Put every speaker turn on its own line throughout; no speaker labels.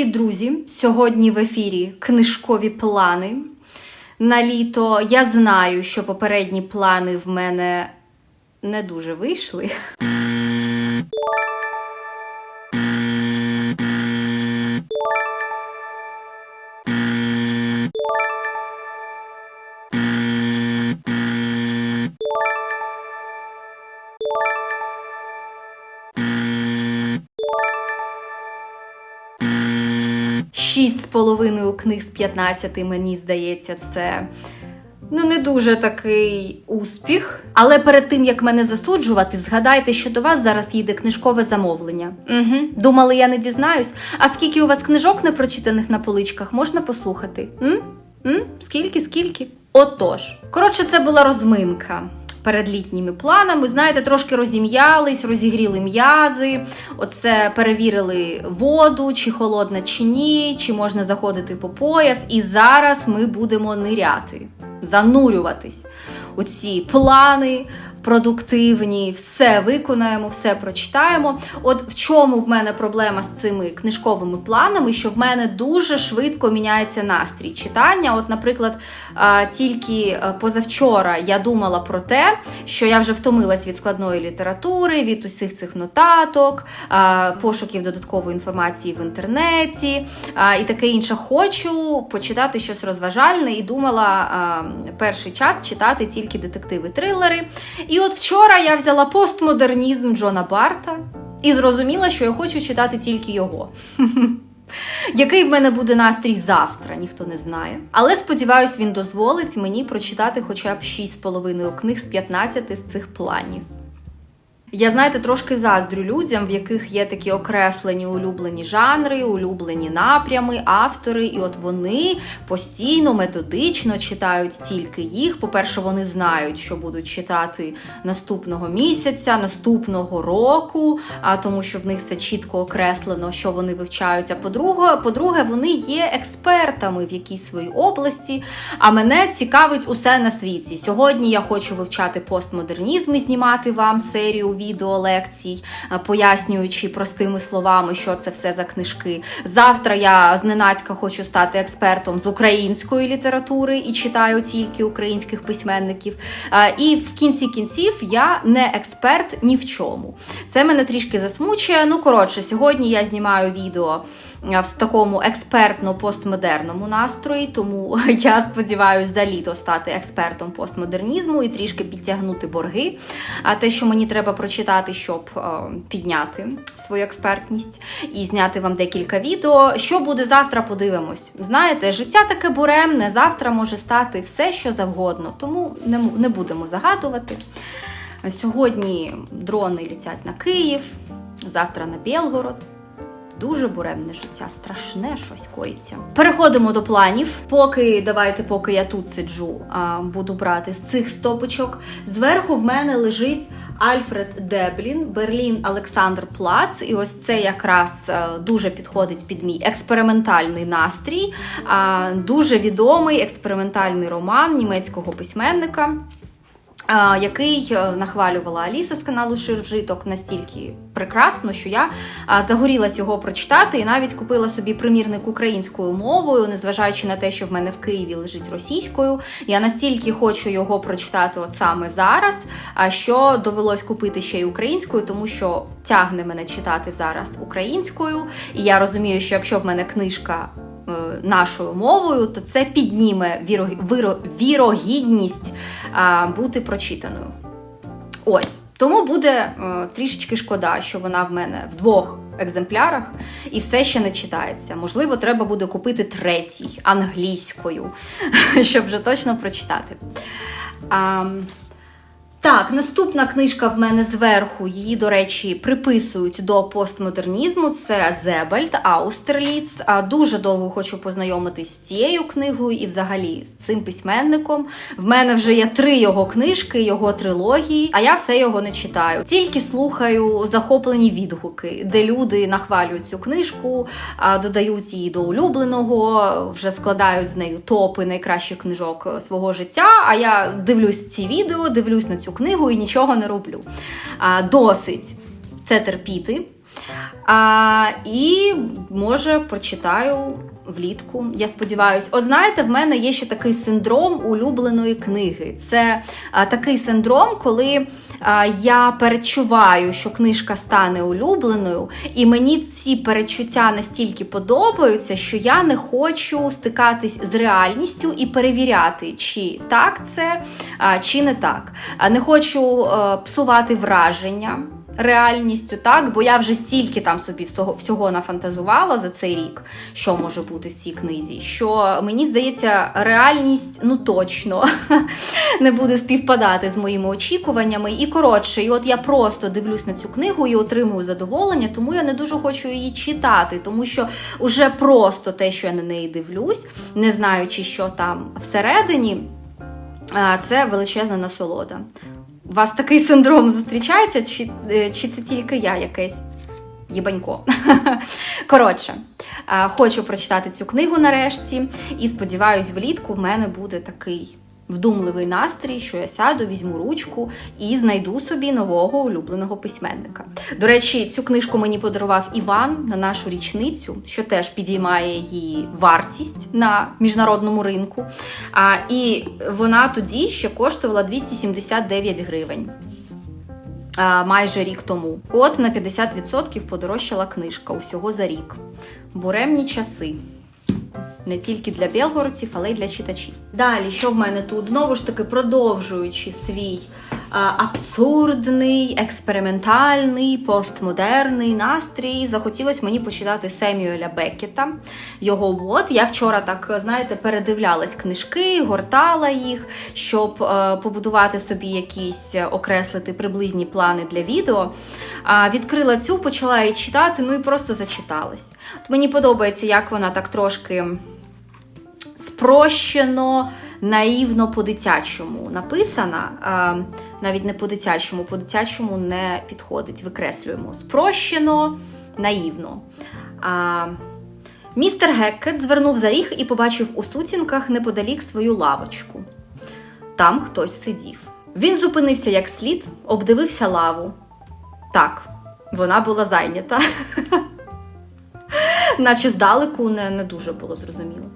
привіт, друзі! Сьогодні в ефірі книжкові плани. На літо я знаю, що попередні плани в мене не дуже вийшли. Половиною книг з 15, мені здається, це ну не дуже такий успіх. Але перед тим як мене засуджувати, згадайте, що до вас зараз їде книжкове замовлення. Угу. Думали, я не дізнаюсь. А скільки у вас книжок непрочитаних на поличках можна послухати? М? М? Скільки, скільки? Отож. Коротше, це була розминка. Перед літніми планами, знаєте, трошки розім'ялись, розігріли м'язи, оце перевірили воду, чи холодна, чи ні, чи можна заходити по пояс. І зараз ми будемо ниряти, занурюватись у ці плани продуктивні, все виконаємо, все прочитаємо. От в чому в мене проблема з цими книжковими планами, що в мене дуже швидко міняється настрій читання. От, наприклад, тільки е, позавчора я думала про те, що я вже втомилась від складної літератури, від усіх цих нотаток, пошуків додаткової інформації в інтернеті і таке інше. Хочу почитати щось розважальне і думала перший час читати тільки детективи-трилери. І от вчора я взяла постмодернізм Джона Барта і зрозуміла, що я хочу читати тільки його. Який в мене буде настрій завтра, ніхто не знає. Але сподіваюсь, він дозволить мені прочитати хоча б 6,5 книг з 15 з цих планів. Я, знаєте, трошки заздрю людям, в яких є такі окреслені улюблені жанри, улюблені напрями, автори, і от вони постійно, методично читають тільки їх. По-перше, вони знають, що будуть читати наступного місяця, наступного року, а тому що в них все чітко окреслено, що вони вивчають. А по-друге, по-друге, вони є експертами в якійсь своїй області. А мене цікавить усе на світі. Сьогодні я хочу вивчати постмодернізм і знімати вам серію відеолекцій, лекцій, пояснюючи простими словами, що це все за книжки. Завтра я зненацька хочу стати експертом з української літератури і читаю тільки українських письменників. Е, І в кінці кінців я не експерт ні в чому. Це мене трішки засмучує. Ну, коротше, сьогодні я знімаю відео е, в такому експертно-постмодерному настрої, тому я сподіваюся за літо стати експертом постмодернізму і трішки підтягнути борги. А те, що мені треба прочитати, щоб е, підняти свою експертність і зняти вам декілька відео. Що буде завтра, подивимось. Знаєте, життя таке буремне, завтра може стати все, що завгодно, тому не будемо загадувати. Сьогодні дрони літять на Київ, завтра на Білгород. Дуже буремне життя, страшне щось коїться. Переходимо до планів. Поки давайте, поки я тут сиджу, а, буду брати з цих стопочок. Зверху в мене лежить Альфред Деблін, Берлін Олександр Плац. І ось це якраз е, дуже підходить під мій експериментальний настрій. Дуже відомий експериментальний роман німецького письменника. Який е, нахвалювала Аліса з каналу Шир Вжиток настільки прекрасно, що я загорілась його прочитати і навіть купила собі примірник українською мовою, незважаючи на те, що в мене в Києві лежить російською. Я настільки хочу його прочитати от саме зараз, а що довелось купити ще й українською, тому що тягне мене читати зараз українською. І я розумію, що якщо в мене книжка нашою мовою, то це підніме віро, віро, вірогідність а, бути прочитаною. Ось. Тому буде е, трішечки шкода, що вона в мене в двох екземплярах і все ще не читається. Можливо, треба буде купити третій англійською, щоб вже точно прочитати. А, так, наступна книжка в мене зверху. Її, до речі, приписують до постмодернізму. Це Зебальд Аустерліц. А дуже довго хочу познайомитись з цією книгою і взагалі з цим письменником. В мене вже є три його книжки, його трилогії, а я все його не читаю. Тільки слухаю захоплені відгуки, де люди нахвалюють цю книжку, додають її до улюбленого, вже складають з нею топи найкращих книжок свого життя. А я дивлюсь ці відео, дивлюсь на цю книгу і нічого не роблю. А, Досить це терпіти. А, і може прочитаю влітку. Я сподіваюся. От знаєте, в мене є ще такий синдром улюбленої книги. Це а, такий синдром, коли а, я перечуваю, що книжка стане улюбленою, і мені ці перечуття настільки подобаються, що я не хочу стикатись з реальністю і перевіряти, чи так це, а, чи не так. А не хочу е, псувати враження реальністю, так, бо я вже стільки там собі всього, всього нафантазувала за цей рік, що може бути в цій книзі. Що мені здається, реальність ну точно не буде співпадати з моїми очікуваннями. І коротше, і от я просто дивлюсь на цю книгу і отримую задоволення, тому я не дуже хочу її читати, тому що вже просто те, що я на неї дивлюсь, не знаючи, що там всередині. Це величезна насолода. У вас такий синдром зустрічається, чи, е, чи це тільки я якесь єбанько? Коротше, хочу прочитати цю книгу нарешті, і сподіваюсь, влітку в мене буде такий вдумливий настрій, що я сяду, візьму ручку і знайду собі нового улюбленого письменника. До речі, цю книжку мені подарував Іван на нашу річницю, що теж підіймає її вартість на міжнародному ринку. А, і вона тоді ще коштувала 279 гривень. Майже рік тому. От на 50% подорожчала книжка усього за рік. Буремні часи. Не тільки для білгородців, але й для читачів. Далі, що в мене тут? Знову ж таки, продовжуючи свій абсурдний, експериментальний, постмодерний настрій, захотілося мені почитати Семюеля Беккета. Його от я вчора так, знаєте, передивлялась книжки, гортала їх, щоб е, побудувати собі якісь е, окреслити приблизні плани для відео. А, відкрила цю, почала її читати, ну і просто зачиталась. От мені подобається, як вона так трошки спрощено, наївно по-дитячому написана. Навіть не по-дитячому, по-дитячому не підходить. Викреслюємо. Спрощено, наївно. Містер Геккет звернув за ріг і побачив у сутінках неподалік свою лавочку. Там хтось сидів. Він зупинився як слід, обдивився лаву. Так, вона була зайнята. Наче здалеку не, не дуже було зрозуміло.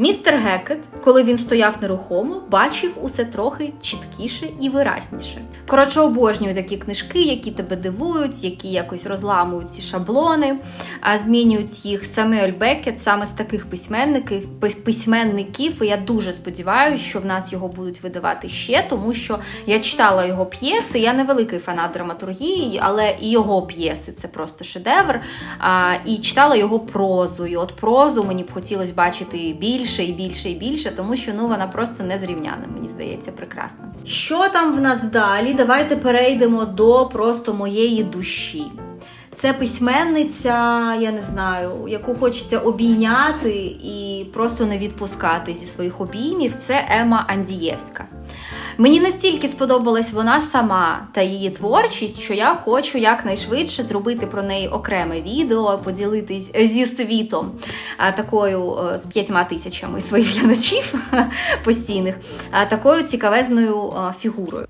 Містер Гекет, коли він стояв нерухомо, бачив усе трохи чіткіше і виразніше. Коротше, обожнюю такі книжки, які тебе дивують, які якось розламують ці шаблони, а змінюють їх. Самуель Бекет саме з таких письменників, письменників. І я дуже сподіваюся, що в нас його будуть видавати ще, тому що я читала його п'єси. Я не великий фанат драматургії, але і його п'єси це просто шедевр. А, і читала його прозу. І от прозу мені б хотілося бачити більше і більше і більше, тому що ну вона просто незрівняна, мені здається, прекрасна. Що там в нас далі? Давайте перейдемо до просто моєї душі. Це письменниця, я не знаю, яку хочеться обійняти і просто не відпускати зі своїх обіймів. Це Ема Андієвська. Мені настільки сподобалась вона сама та її творчість, що я хочу якнайшвидше зробити про неї окреме відео, поділитись зі світом такою е, з п'ятьма тисячами своїх глядачів постійних, а, такою цікавезною е, фігурою.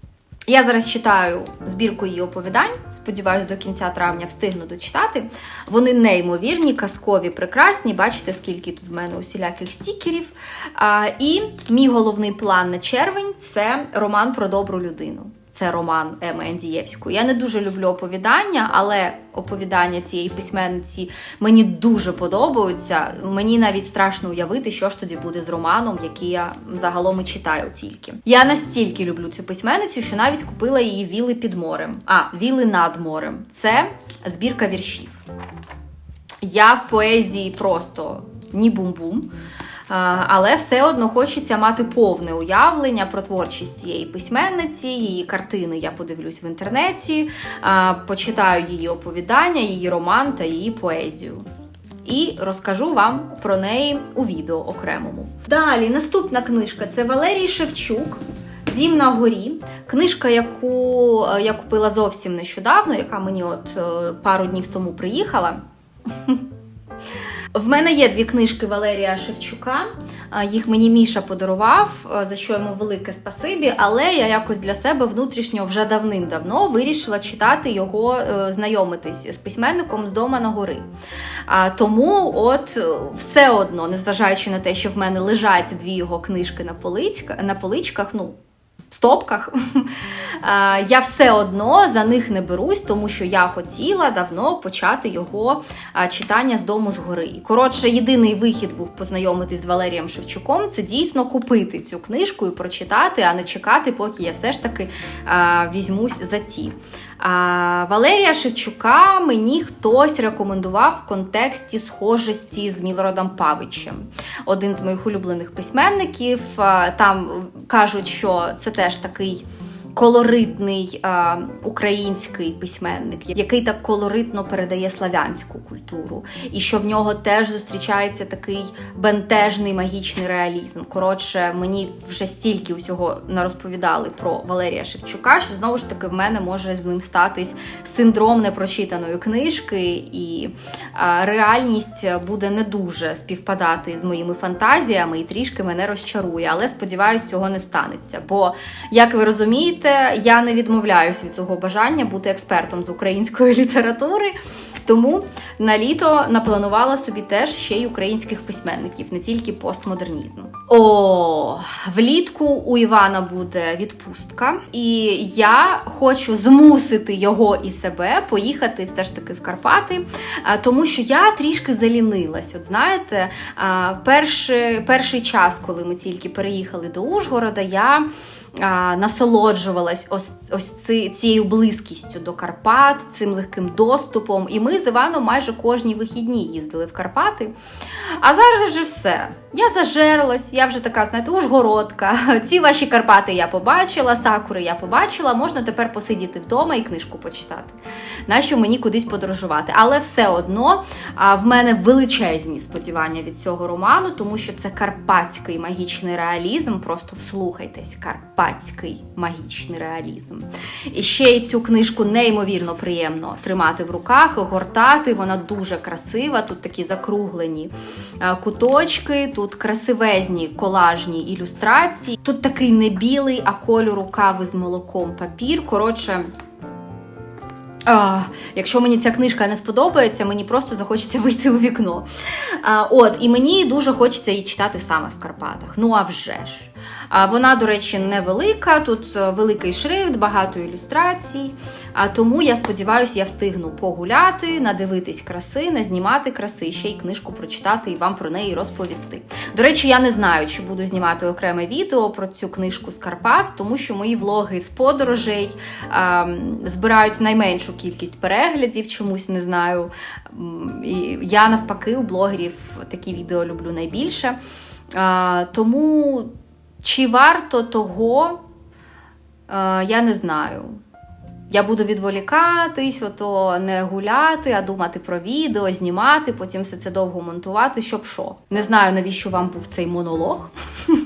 Я зараз читаю збірку її оповідань. Сподіваюсь, до кінця травня встигну дочитати. Вони неймовірні, казкові, прекрасні. Бачите, скільки тут в мене усіляких стікерів. А, і мій головний план на червень це роман про добру людину. Це роман Еми Андієвської. Я не дуже люблю оповідання, але оповідання цієї письменниці мені дуже подобаються. Мені навіть страшно уявити, що ж тоді буде з романом, який я загалом і читаю тільки. Я настільки люблю цю письменницю, що навіть купила її віли під морем. А, віли над морем. Це збірка віршів. Я в поезії просто ні бум-бум. Але все одно хочеться мати повне уявлення про творчість цієї письменниці, її картини я подивлюсь в інтернеті, почитаю її оповідання, її роман та її поезію. І розкажу вам про неї у відео окремому. Далі, наступна книжка це Валерій Шевчук. Дім на горі. Книжка, яку е, я купила зовсім нещодавно, яка мені от е, пару днів тому приїхала. В мене є дві книжки Валерія Шевчука. Їх мені Міша подарував, за що йому велике спасибі. Але я якось для себе внутрішньо вже давним-давно вирішила читати його, е, знайомитись з письменником з дома на гори. Тому, от е, все одно, незважаючи на те, що в мене лежать дві його книжки на поличках, ну. В стопках я все одно за них не берусь, тому що я хотіла давно почати його читання з дому згори. І коротше, єдиний вихід був познайомитись з Валерієм Шевчуком. Це дійсно купити цю книжку і прочитати, а не чекати, поки я все ж таки візьмусь за ті. Валерія Шевчука мені хтось рекомендував в контексті схожості з Мілородом Павичем. Один з моїх улюблених письменників. Там кажуть, що це теж такий. Колоритний а, український письменник, який так колоритно передає славянську культуру, і що в нього теж зустрічається такий бентежний магічний реалізм. Коротше, мені вже стільки усього нарозповідали про Валерія Шевчука, що знову ж таки в мене може з ним статись синдром непрочитаної книжки, і а, реальність буде не дуже співпадати з моїми фантазіями і трішки мене розчарує. Але сподіваюсь, цього не станеться. Бо, як ви розумієте, я не відмовляюсь від цього бажання бути експертом з української літератури. Тому на літо напланувала собі теж ще й українських письменників, не тільки постмодернізм. О, влітку у Івана буде відпустка, і я хочу змусити його і себе поїхати все ж таки в Карпати, тому що я трішки залінилась. От знаєте, перший, перший час, коли ми тільки переїхали до Ужгорода, я а, насолоджувалась ось ось ці, цією близькістю до Карпат, цим легким доступом. І ми з Іваном майже кожні вихідні їздили в Карпати. А зараз вже все. Я зажерлась, я вже така, знаєте, ужгородка. Ці ваші Карпати я побачила, сакури я побачила. Можна тепер посидіти вдома і книжку почитати. Нащо мені кудись подорожувати? Але все одно а, в мене величезні сподівання від цього роману, тому що це карпатський магічний реалізм. Просто вслухайтесь, карпатський магічний реалізм. І ще й цю книжку неймовірно приємно тримати в руках, гортати. Вона дуже красива. Тут такі закруглені куточки, тут красивезні колажні ілюстрації. Тут такий не білий, а кольору кави з молоком папір. Коротше. А, якщо мені ця книжка не сподобається, мені просто захочеться вийти у вікно. А, от, І мені дуже хочеться її читати саме в Карпатах. Ну а вже ж. Вона, до речі, невелика, тут е, великий шрифт, багато ілюстрацій. Тому я сподіваюся, я встигну погуляти, надивитись краси, назнімати краси, ще й книжку прочитати і вам про неї розповісти. До речі, я не знаю, чи буду знімати окреме відео про цю книжку з Карпат, тому що мої влоги з подорожей а, збирають найменшу кількість переглядів, чомусь не знаю. І я навпаки у блогерів такі відео люблю найбільше. А, тому чи варто того, а, я не знаю. Я буду відволікатись, ото не гуляти, а думати про відео, знімати, потім все це довго монтувати, щоб що. Не знаю, навіщо вам був цей монолог.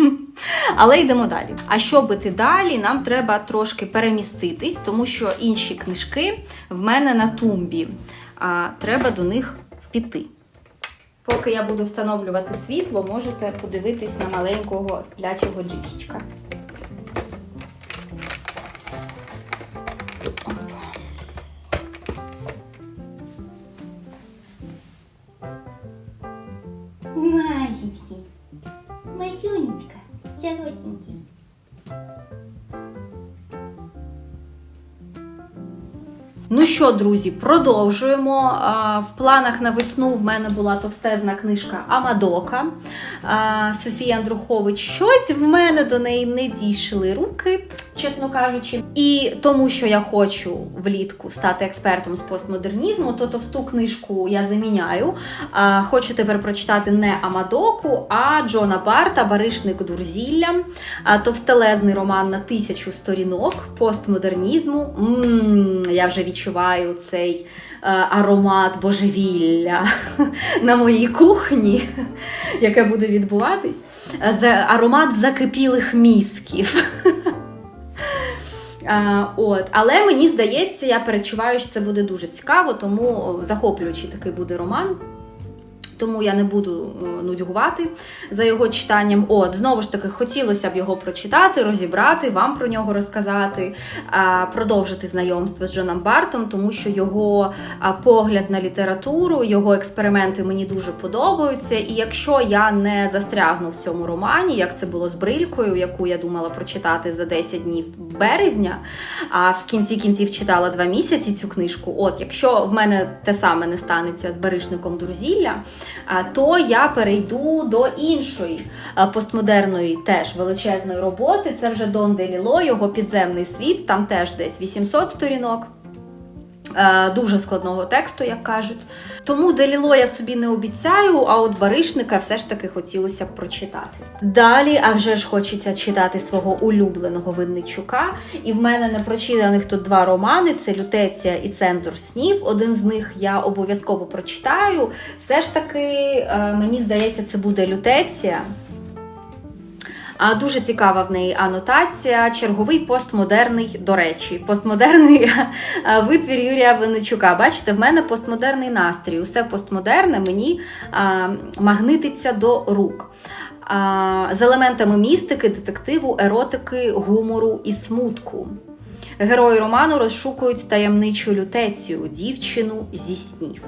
Але йдемо далі. А щоб іти далі, нам треба трошки переміститись, тому що інші книжки в мене на тумбі. А треба до них піти. Поки я буду встановлювати світло, можете подивитись на маленького сплячого джипсічка. Оп.
Масечки. Масюнечка. Сиротенький.
Ну що, друзі, продовжуємо. В планах на весну в мене була товстезна книжка Амадока Софії Андрухович. Щось в мене до неї не дійшли руки, чесно кажучи. І тому, що я хочу влітку стати експертом з постмодернізму, то товсту книжку я заміняю. А, Хочу тепер прочитати не Амадоку, а Джона Барта Баришник Дурзілля. Товстелезний роман на тисячу сторінок постмодернізму. М, Я вже відчуваю цей е, аромат божевілля на моїй кухні, яке буде відбуватись. Аромат закипілих мізків. А, от, але мені здається, я перечуваю, що це буде дуже цікаво, тому захоплюючий такий буде роман. Тому я не буду е, нудьгувати за його читанням. От, знову ж таки, хотілося б його прочитати, розібрати, вам про нього розказати, продовжити знайомство з Джоном Бартом, тому що його погляд на літературу, його експерименти мені дуже подобаються. І якщо я не застрягну в цьому романі, як це було з брилькою, яку я думала прочитати за 10 днів березня, а в кінці кінців читала два місяці цю книжку. От, якщо в мене те саме не станеться з баришником Друзілля, то я перейду до іншої постмодерної теж величезної роботи. Це вже Дон Деліло, його підземний світ, там теж десь 800 сторінок. Е, Дуже складного тексту, як кажуть. Тому Деліло я собі не обіцяю, а от баришника все ж таки хотілося б прочитати. Далі, а вже ж хочеться читати свого улюбленого Винничука. І в мене не прочитаних тут два романи: це Лютеція і Цензор снів. Один з них я обов'язково прочитаю. Все ж таки, е, мені здається, це буде Лютеція. Дуже цікава в неї анотація. Черговий постмодерний, до речі, постмодерний витвір Юрія Винничука. Бачите, в мене постмодерний настрій. Усе постмодерне мені магнититься до рук. З елементами містики, детективу, еротики, гумору і смутку. Герої роману розшукують таємничу лютецію, дівчину зі снів.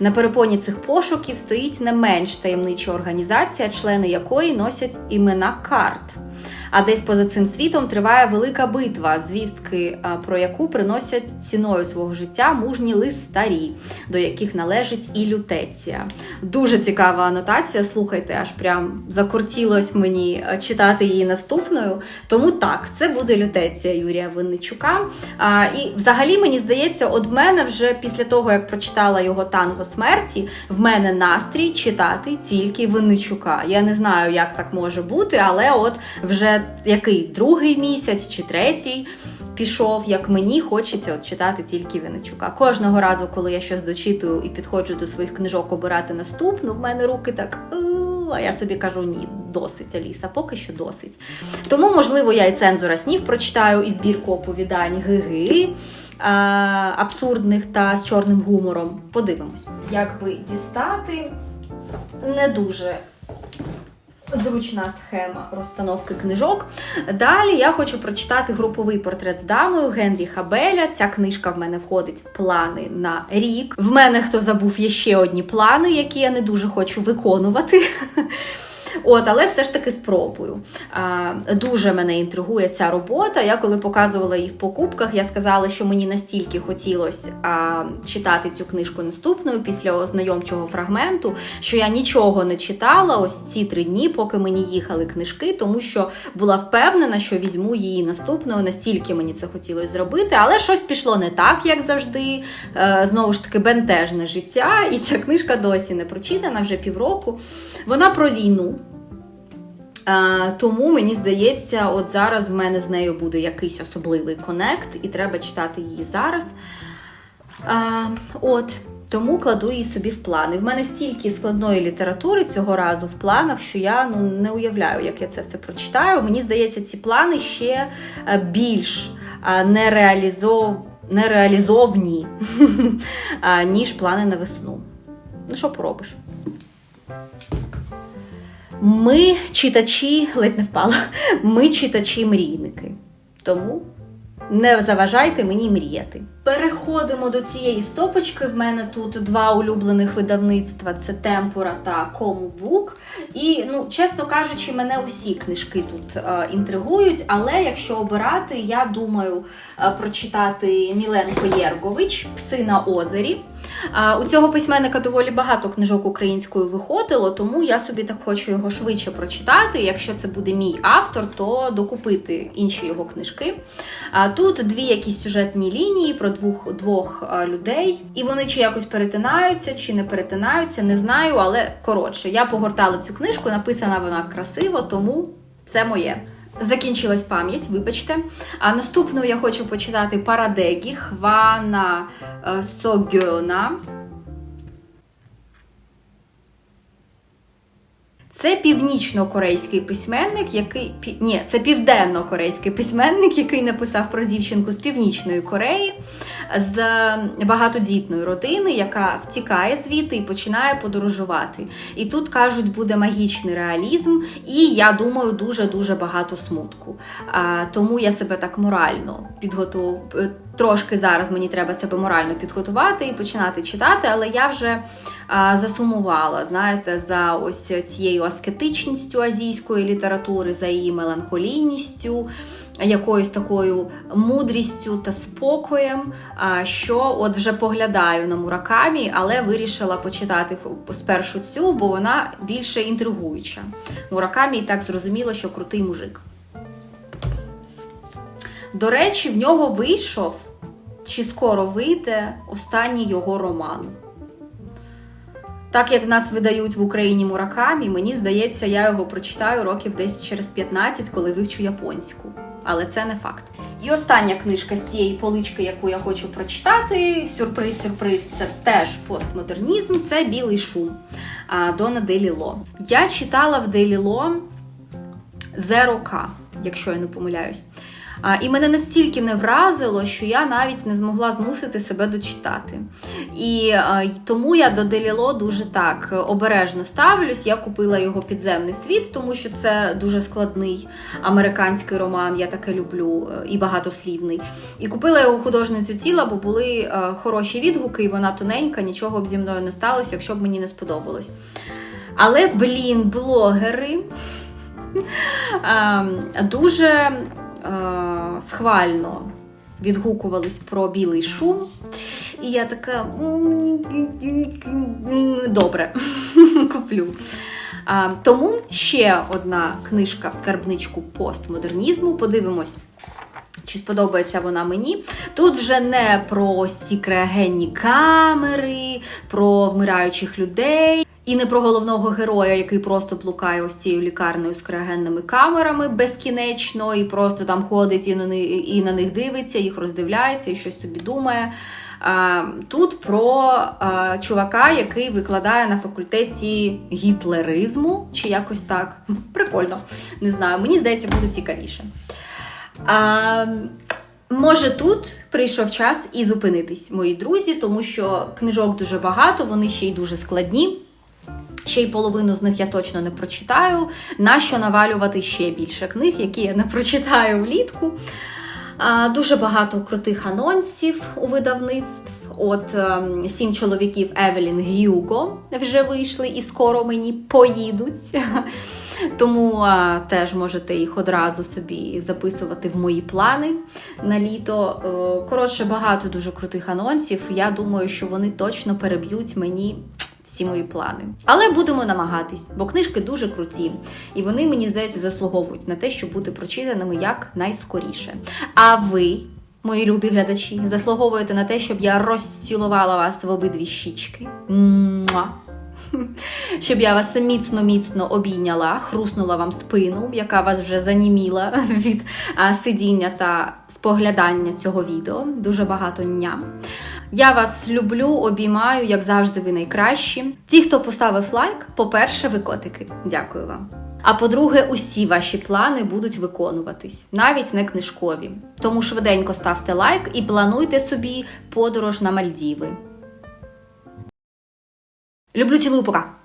На перепоні цих пошуків стоїть не менш таємнича організація, члени якої носять імена карт. А десь поза цим світом триває велика битва, звістки про яку приносять ціною свого життя мужні листарі, до яких належить і лютеція. Дуже цікава анотація. Слухайте, аж прям закортілось мені читати її наступною. Тому так, це буде лютеція Юрія Винничука. А, і взагалі мені здається, от в мене вже після того, як прочитала його танго смерті, в мене настрій читати тільки Винничука. Я не знаю, як так може бути, але от вже який другий місяць чи третій. Пішов, як мені хочеться от читати тільки Винничука. Кожного разу, коли я щось дочитую і підходжу до своїх книжок обирати наступну, в мене руки так. А я собі кажу, ні, досить, Аліса, поки що досить. Тому, можливо, я і цензура снів прочитаю, і збірку оповідань Гиги а, абсурдних та з чорним гумором. Подивимось. Як би дістати не дуже зручна схема розстановки книжок. Далі я хочу прочитати груповий портрет з дамою Генріха Беля. Ця книжка в мене входить в плани на рік. В мене хто забув є ще одні плани, які я не дуже хочу виконувати. От, але все ж таки спробую. А, дуже мене інтригує ця робота. Я коли показувала її в покупках, я сказала, що мені настільки хотілося читати цю книжку наступною після ознайомчого фрагменту, що я нічого не читала ось ці три дні, поки мені їхали книжки, тому що була впевнена, що візьму її наступною. Настільки мені це хотілося зробити, але щось пішло не так, як завжди. Е, знову ж таки, бентежне життя, і ця книжка досі не прочитана вже півроку. Вона про війну. А, тому мені здається, от зараз в мене з нею буде якийсь особливий конект, і треба читати її зараз. А, от, тому кладу її собі в плани. В мене стільки складної літератури цього разу в планах, що я ну, не уявляю, як я це все прочитаю. Мені здається, ці плани ще е, більш е, нереалізов... нереалізовні, ніж плани на весну. Ну, що поробиш? Ми читачі, ледь не впала, ми читачі мрійники. Тому не заважайте мені мріяти. Переходимо до цієї стопочки. В мене тут два улюблених видавництва: це Темпора та Комубук. І, ну, чесно кажучи, мене усі книжки тут е, інтригують. Але якщо обирати, я думаю е, прочитати Міленко Єргович Пси на озері. А, У цього письменника доволі багато книжок українською виходило, тому я собі так хочу його швидше прочитати. Якщо це буде мій автор, то докупити інші його книжки. А, Тут дві якісь сюжетні лінії про двох, двох людей, і вони чи якось перетинаються, чи не перетинаються, не знаю, але коротше, я погортала цю книжку, написана вона красиво, тому це моє. Закінчилась пам'ять, вибачте. А наступну я хочу почитати Парадегі Хвана е, Согьона. Це північно-корейський письменник, який ні, це південно-корейський письменник, який написав про дівчинку з північної Кореї. З багатодітної родини, яка втікає звідти і починає подорожувати. І тут кажуть, буде магічний реалізм, і я думаю, дуже дуже багато смутку. А, тому я себе так морально підготував. Трошки зараз мені треба себе морально підготувати і починати читати, але я вже а, засумувала, знаєте, за ось цією аскетичністю азійської літератури, за її меланхолійністю, якоюсь такою мудрістю та спокоєм, що от вже поглядаю на Муракамі, але вирішила почитати спершу цю, бо вона більше інтригуюча. Муракамі і так зрозуміло, що крутий мужик. До речі, в нього вийшов, чи скоро вийде останній його роман. Так як нас видають в Україні Муракамі, мені здається, я його прочитаю років десь через 15, коли вивчу японську. Але це не факт. І остання книжка з цієї полички, яку я хочу прочитати. Сюрприз-сюрприз, це теж постмодернізм, це білий шум Дона Деліло. Я читала в Деліло Зерока, якщо я не помиляюсь. А, І мене настільки не вразило, що я навіть не змогла змусити себе дочитати. І а, тому я до Деліло дуже так обережно ставлюсь. Я купила його підземний світ, тому що це дуже складний американський роман. Я таке люблю і багатослівний. І купила його художницю тіла, бо були е, хороші відгуки, і вона тоненька, нічого б зі мною не сталося, якщо б мені не сподобалось. Але, блін, блогери ем, дуже схвально відгукувались про білий шум. І я така добре, куплю. А, тому ще одна книжка в скарбничку постмодернізму. Подивимось. Чи сподобається вона мені? Тут вже не про ось ці криогенні камери, про вмираючих людей, і не про головного героя, який просто блукає ось цією лікарнею з криогенними камерами безкінечно, і просто там ходить і на них, дивиться, їх роздивляється і щось собі думає. Тут про чувака, який викладає на факультеті гітлеризму, чи якось так. Прикольно, не знаю. Мені здається, буде цікавіше. А, Може, тут прийшов час і зупинитись, мої друзі, тому що книжок дуже багато, вони ще й дуже складні. Ще й половину з них я точно не прочитаю. Нащо навалювати ще більше книг, які я не прочитаю влітку. Дуже багато крутих анонсів у видавництв. От ем, сім чоловіків Евелін Гюго вже вийшли і скоро мені поїдуть. Тому а, теж можете їх одразу собі записувати в мої плани на літо. Е, Коротше, багато дуже крутих анонсів. Я думаю, що вони точно переб'ють мені всі мої плани. Але будемо намагатись, бо книжки дуже круті, і вони, мені здається, заслуговують на те, щоб бути прочитаними як найскоріше. А ви. Мої любі глядачі, заслуговуєте на те, щоб я розцілувала вас в обидві щічки. Муа! Щоб я вас міцно-міцно обійняла, хруснула вам спину, яка вас вже заніміла від сидіння та споглядання цього відео. Дуже багато ням. Я вас люблю, обіймаю, як завжди, ви найкращі. Ті, хто поставив лайк, по-перше, ви котики. Дякую вам. А по-друге, усі ваші плани будуть виконуватись, навіть не книжкові. Тому швиденько ставте лайк і плануйте собі подорож на Мальдіви. Люблю цілую пока!